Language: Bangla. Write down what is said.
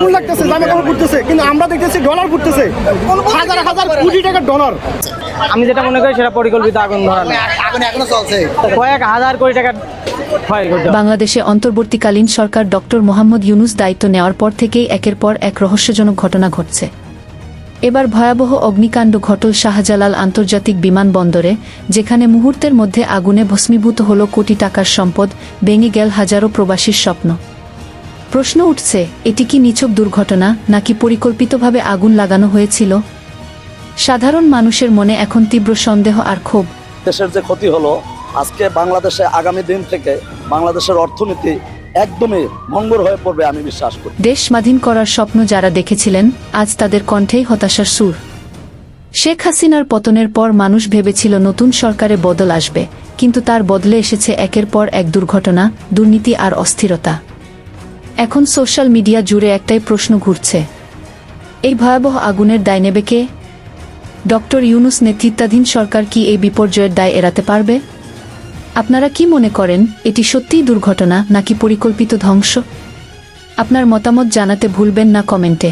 লাগতেছে জামে কাপড় ফুটতেছে কিন্তু আমরা দেখতেছি ডলার ফুটতেছে হাজার হাজার কোটি টাকার ডলার। আমি যেটা মনে করি সেটা পরিকল্পিত আগুন ধরানো আগুন এখনও চলছে। কয়েক হাজার কোটি টাকা ক্ষয় করতে হবে। বাংলাদেশে অন্তর্বর্তীকালীন সরকার ডক্টর মোহাম্মদ ইউনুস দায়িত্ব নেওয়ার পর থেকেই একের পর এক রহস্যজনক ঘটনা ঘটছে। এবার ভয়াবহ অগ্নিকাণ্ড ঘটল শাহজালাল আন্তর্জাতিক বিমানবন্দরে যেখানে মুহূর্তের মধ্যে আগুনে ভস্মীভূত হল কোটি টাকার সম্পদ ভেঙে গেল হাজারো প্রবাসীর স্বপ্ন। প্রশ্ন উঠছে এটি কি নিছক দুর্ঘটনা নাকি পরিকল্পিতভাবে আগুন লাগানো হয়েছিল? সাধারণ মানুষের মনে এখন তীব্র সন্দেহ আর ক্ষোভ। দেশের যে ক্ষতি হলো আজকে বাংলাদেশে আগামী দিন থেকে বাংলাদেশের অর্থনীতি একদমই ভঙ্গুর হয়ে পড়বে আমি বিশ্বাস করি। দেশ স্বাধীন করার স্বপ্ন যারা দেখেছিলেন আজ তাদের কণ্ঠেই হতাশার সুর। শেখ হাসিনার পতনের পর মানুষ ভেবেছিল নতুন সরকারে বদল আসবে কিন্তু তার বদলে এসেছে একের পর এক দুর্ঘটনা দুর্নীতি আর অস্থিরতা। এখন সোশ্যাল মিডিয়া জুড়ে একটাই প্রশ্ন ঘুরছে। এই ভয়াবহ আগুনের দায় নেবে কে? ডক্টর ইউনুস নেতৃত্বাধীন সরকার কি এই বিপর্যয়ের দায় এড়াতে পারবে? আপনারা কি মনে করেন, এটি সত্যিই দুর্ঘটনা নাকি পরিকল্পিত ধ্বংস? আপনার মতামত জানাতে ভুলবেন না কমেন্টে।